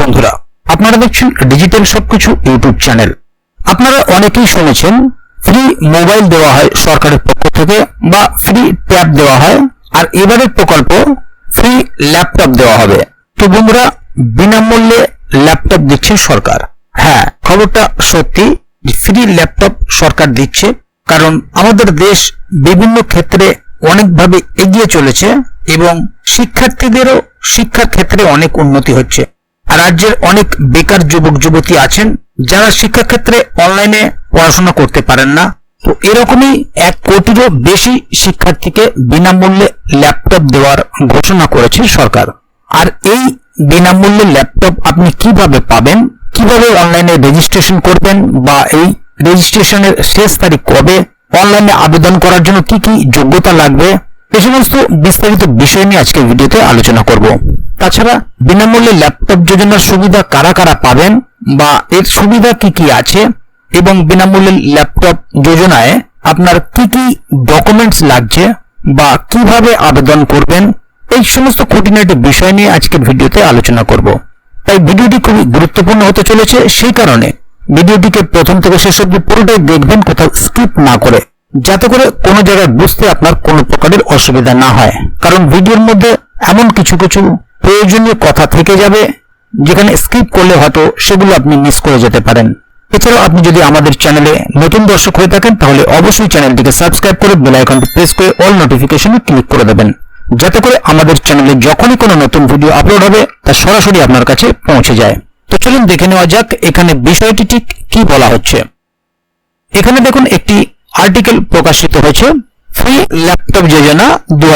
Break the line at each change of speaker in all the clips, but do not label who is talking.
বন্ধুরা, আপনারা দেখছেন ডিজিটাল সবকিছু ইউটিউব চ্যানেল। আপনারা অনেকেই শুনেছেন ফ্রি মোবাইল দেওয়া হয় সরকারের পক্ষ থেকে বা ফ্রি ট্যাব দেওয়া হয়, আর এবারের প্রকল্প ফ্রি ল্যাপটপ দেওয়া হবে। তো বন্ধুরা, বিনামূল্যে ল্যাপটপ দিচ্ছে সরকার। হ্যাঁ খবরটা সত্যি ফ্রি ল্যাপটপ সরকার দিচ্ছে, কারণ আমাদের দেশ বিভিন্ন ক্ষেত্রে অনেকভাবে এগিয়ে চলেছে এবং শিক্ষার্থীদেরও শিক্ষার ক্ষেত্রে অনেক উন্নতি হচ্ছে। রাজ্যের অনেক বেকার যুবক, যুবতী আছেন যারা শিক্ষাক্ষেত্রে অনলাইনে পড়াশোনা করতে পারেন না। তো এরকমই এক কোটিরও বেশি শিক্ষার্থীকে বিনামূল্যে ল্যাপটপ দেওয়ার ঘোষণা করেছে সরকার। আর এই বিনামূল্যে ল্যাপটপ আপনি কীভাবে পাবেন? কীভাবে অনলাইনে রেজিস্ট্রেশন করবেন? বা এই রেজিস্ট্রেশনের শেষ তারিখ কবে? অনলাইনে আবেদন করার জন্য কি কি যোগ্যতা লাগবে? এ সমস্ত বিস্তারিত বিষয় নিয়ে আজকের ভিডিওতে আলোচনা করব। তাছাড়া বিনামূল্যে ল্যাপটপ যোজনার সুবিধা কারা কারা পাবেন বা এর সুবিধা কি কি আছে এবং বিনামূল্যে ল্যাপটপ যোজনায় আপনার কি কি ডকুমেন্টস লাগছে বা কীভাবে আবেদন করবেন, এই সমস্ত খুঁটিনাটি বিষয় নিয়ে আজকের ভিডিওতে আলোচনা করব। তাই ভিডিওটি খুবই গুরুত্বপূর্ণ হতে চলেছে, সেই কারণে ভিডিওটিকে প্রথম থেকে শেষ অব্দি পুরোটাই দেখবেন, কোথাও স্কিপ না করে। যাতে করে কোনো জায়গায় বুঝতে আপনার কোনো প্রকারের অসুবিধা না হয়। কারণ ভিডিওর মধ্যে এমন কিছু কিছু প্রয়োজনীয় কথা থেকে যাবে, যেখানে স্কিপ করলে হয়তো সেগুলো আপনি মিস করে যেতে পারেন। এছাড়াও আপনি যদি আমাদের চ্যানেলে নতুন দর্শক হয়ে থাকেন, তাহলে অবশ্যই চ্যানেলটিকে সাবস্ক্রাইব করে বেল আইকনটি প্রেস করে অল নোটিফিকেশনে ক্লিক করে দেবেন। যাতে করে আমাদের চ্যানেলে যখনই কোনো নতুন ভিডিও আপলোড হবে, তা সরাসরি আপনার কাছে পৌঁছে যায়। তো চলুন দেখে নেওয়া যাক এখানে বিষয়টি ঠিক কি বলা হচ্ছে। এখানে দেখুন একটি আর্টিকেল প্রকাশিত হয়েছে ফ্রি ল্যাপটপ যোজনা দু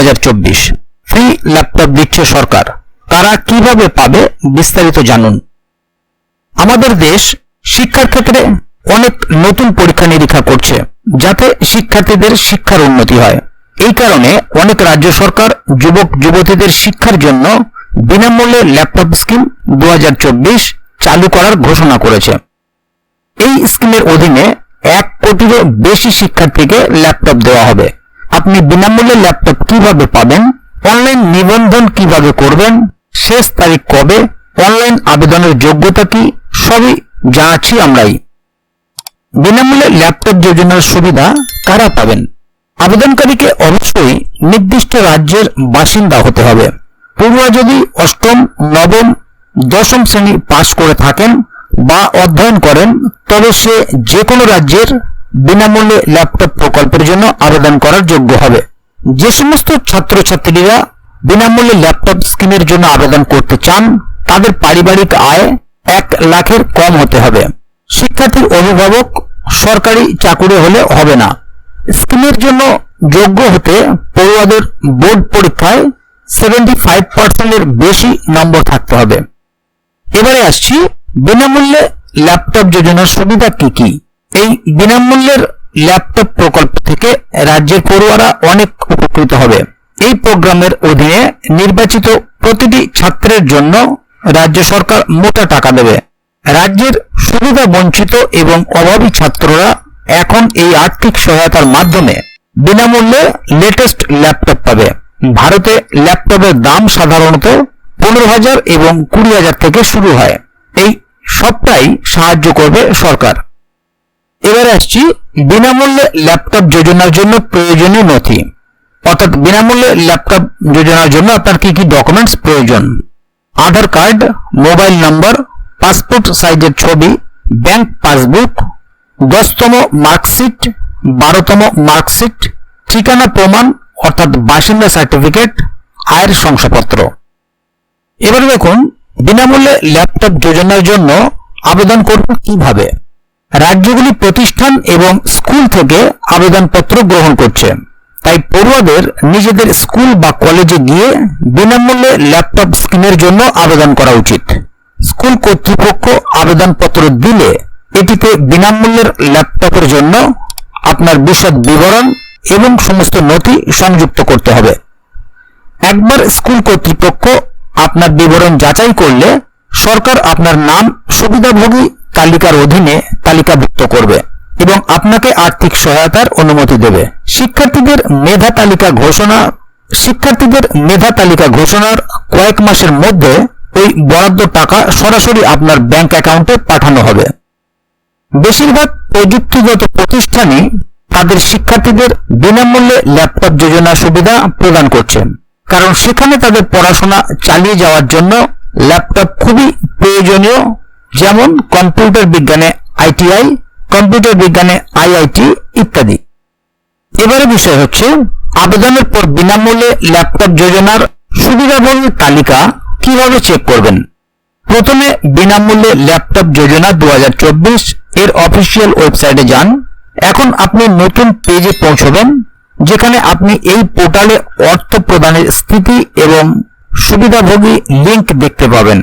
ফ্রি ল্যাপটপ দিচ্ছে সরকার। তারা কীভাবে পাবে বিস্তারিত জানুন। আমাদের দেশ শিক্ষার ক্ষেত্রে অনেক নতুন পরীক্ষা নিরীক্ষা করছে যাতে শিক্ষার্থীদের শিক্ষার উন্নতি হয়। এই কারণে অনেক রাজ্য সরকার যুবক, যুবতীদের শিক্ষার জন্য বিনামূল্যে ল্যাপটপ স্কিম দু হাজার চব্বিশ চালু করার ঘোষণা করেছে। এই স্কিমের অধীনে এক কোটিরও বেশি শিক্ষার্থীকে ল্যাপটপ দেওয়া হবে। আপনি বিনামূল্যে ল্যাপটপ কীভাবে পাবেন? অনলাইন নিবন্ধন কীভাবে করবেন? শেষ তারিখ কবে? অনলাইন আবেদনের যোগ্যতা কি? সবই জানাচ্ছি আমরাই। বিনামূল্যে ল্যাপটপ যোজনার সুবিধা কারা পাবেন? আবেদনকারীকে অবশ্যই নির্দিষ্ট রাজ্যের বাসিন্দা হতে হবে। পড়ুয়া যদি অষ্টম, নবম, দশম শ্রেণি পাশ করে থাকেন বা অধ্যয়ন করেন, তবে সে যে কোনো রাজ্যের বিনামূল্যে ল্যাপটপ প্রকল্পের জন্য আবেদন করার যোগ্য হবে। যে সমস্ত ছাত্রছাত্রীরা বিনামূল্যে ল্যাপটপ স্কিমের জন্য আবেদন করতে চান, তাদের পারিবারিক আয় এক লাখের কম হতে হবে। শিক্ষার্থীর অভিভাবক সরকারি চাকুরি হলে হবে না। স্কিমের জন্য যোগ্য হতে পড়ুয়াদের বোর্ড পরীক্ষায় সেভেন্টি ফাইভ পার্সেন্টের বেশি নম্বর থাকতে হবে। এবারে আসছি বিনামূল্যে ল্যাপটপ যোজনার সুবিধা কি কি? এই বিনামূল্যের ল্যাপটপ প্রকল্প থেকে রাজ্যের পড়ুয়ারা অনেক উপকৃত হবে। এই প্রোগ্রামের অধীনে নির্বাচিত প্রতিটি ছাত্রের জন্য রাজ্য সরকার মোটা টাকা দেবে। রাজ্যের সুবিধা বঞ্চিত এবং অভাবী ছাত্ররা এখন এই আর্থিক সহায়তার মাধ্যমে বিনামূল্যে লেটেস্ট ল্যাপটপ পাবে। ভারতে ল্যাপটপের দাম সাধারণত পনেরো হাজার এবং কুড়ি হাজার থেকে শুরু হয়। সবটাই সাহায্য করবে সরকার। এবারে আসছি বিনামূল্যে ল্যাপটপ যোজনার জন্য প্রয়োজনীয় নথি। অর্থাৎ বিনামূল্যে ল্যাপটপ যোজনার জন্য আপনার কি কি ডকুমেন্টস প্রয়োজন? Aadhaar card, mobile number, passport সাইজের ছবি, ব্যাংক পাসবুক, দশতম মার্কশিট, বারোতম মার্কশিট, ঠিকানা প্রমাণ, অর্থাৎ বাসিন্দা সার্টিফিকেট, আয়ের শংসাপত্র। এবার দেখুন বিনামূল্যে ল্যাপটপ যোজনার জন্য আবেদন করবেন কীভাবে? রাজ্যগুলি প্রতিষ্ঠান এবং স্কুল থেকে আবেদনপত্র গ্রহণ করছে। তাই পড়ুয়াদের নিজেদের স্কুল বা কলেজে গিয়ে বিনামূল্যে ল্যাপটপ স্কিমের জন্য আবেদন করা উচিত। স্কুল কর্তৃপক্ষ আবেদনপত্র দিলে এটিতে বিনামূল্যের ল্যাপটপের জন্য আপনার বিশদ বিবরণ এবং সমস্ত নথি সংযুক্ত করতে হবে। একবার স্কুল কর্তৃপক্ষ আপনার বিবরণ যাচাই করলে সরকার আপনার নাম, সুবিধাভোগী তালিকার অধীনে তালিকাভুক্ত করবে এবং আপনাকে আর্থিক সহায়তার অনুমতি দেবে। শিক্ষার্থীদের মেধা তালিকা ঘোষণা, শিক্ষার্থীদের মেধা তালিকা ঘোষণার কয়েক মাসের মধ্যে ওই বরাদ্দ টাকা সরাসরি আপনার ব্যাংক অ্যাকাউন্টে পাঠানো হবে। বেশিরভাগ প্রযুক্তিগত প্রতিষ্ঠানই তাদের শিক্ষার্থীদের বিনামূল্যে ল্যাপটপ যোজনা সুবিধা প্রদান করছে। কারণ সেখানে তাদের পড়াশোনা চালিয়ে যাওয়ার জন্য ল্যাপটপ খুবই প্রয়োজনীয়। যেমন কম্পিউটার বিজ্ঞানে আইটিআই, কম্পিউটার বিজ্ঞানে আইআইটি ইত্যাদি। এবারে বিষয় হচ্ছে, আবেদনের পর বিনামূল্যে ল্যাপটপ যোজনার সুবিধাভোগীর তালিকা কীভাবে চেক করবেন? প্রথমে বিনামূল্যে ল্যাপটপ যোজনা দু হাজার চব্বিশ এর অফিসিয়াল ওয়েবসাইটে যান। এখন আপনি নতুন পেজে পৌঁছবেন। যেখানে আপনি এই পোর্টালে অর্থ প্রদানের স্থিতি এবং সুবিধাভোগী লিংক দেখতে পাবেন।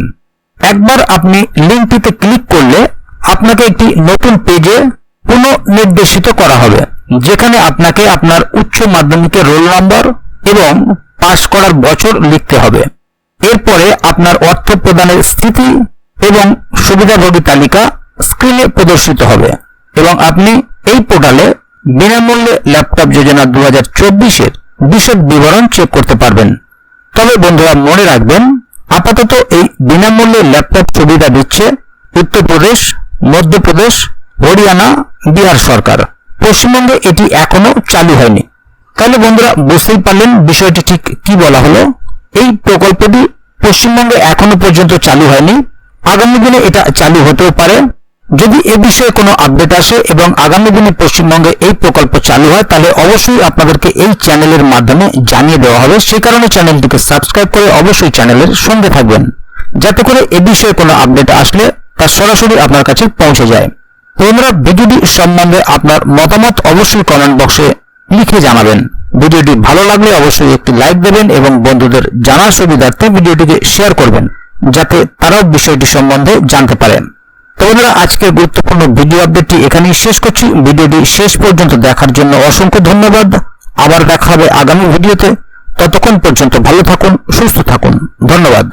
একবার আপনি লিঙ্কটিতে ক্লিক করলে আপনাকে একটি নতুন পেজে পুনঃনির্দেশিত করা হবে, যেখানে আপনাকে আপনার উচ্চ মাধ্যমিকের রোল নম্বর এবং পাশ করার বছর লিখতে হবে। এরপরে আপনার অর্থ প্রদানের স্থিতি এবং সুবিধাভোগী তালিকা স্ক্রিনে প্রদর্শিত হবে এবং আপনি এই পোর্টালে বিনামূল্যে ল্যাপটপ যোজনা দু হাজার চব্বিশের বিশদ বিবরণ চেক করতে পারবেন। তবে বন্ধুরা, মনে রাখবেন, আপাতত এই বিনামূল্যে ল্যাপটপ সুবিধা দিচ্ছে উত্তরপ্রদেশ মধ্যপ্রদেশ হরিয়ানা, বিহার সরকার। পশ্চিমবঙ্গে এটি এখনও চালু হয়নি। তাহলে বন্ধুরা, বুঝতেই পারলেন বিষয়টি ঠিক কি বলা হলো? এই প্রকল্পটি পশ্চিমবঙ্গে এখনও পর্যন্ত চালু হয়নি। আগামী দিনে এটা চালু হতেও পারে। যদি এ বিষয়ে কোনো আপডেট আসে এবং আগামী দিনে পশ্চিমবঙ্গে এই প্রকল্প চালু হয়, তাহলে অবশ্যই আপনাদেরকে এই চ্যানেলের মাধ্যমে জানিয়ে দেওয়া হবে। সেই কারণে চ্যানেলটিকে সাবস্ক্রাইব করে অবশ্যই চ্যানেলের সঙ্গে থাকবেন। যাতে করে এ বিষয়ে কোনো আপডেট আসলে তা সরাসরি আপনার কাছে পৌঁছে যায়। তো বন্ধুরা, ভিডিওটি সম্বন্ধে আপনার মতামত অবশ্যই কমেন্ট বক্সে লিখে জানাবেন। ভিডিওটি ভালো লাগলে অবশ্যই একটি লাইক দেবেন এবং বন্ধুদের জানার সুবিধার্থে ভিডিওটিকে শেয়ার করবেন, যাতে তারাও বিষয়টি সম্বন্ধে জানতে পারেন তো বন্ধুরা, আজকের গুরুত্বপূর্ণ ভিডিও আপডেটটি এখানেই শেষ করছি। ভিডিওটি শেষ পর্যন্ত দেখার জন্য অসংখ্য ধন্যবাদ। আবার দেখা হবে আগামী ভিডিওতে ততক্ষণ পর্যন্ত ভালো থাকুন, সুস্থ থাকুন। ধন্যবাদ।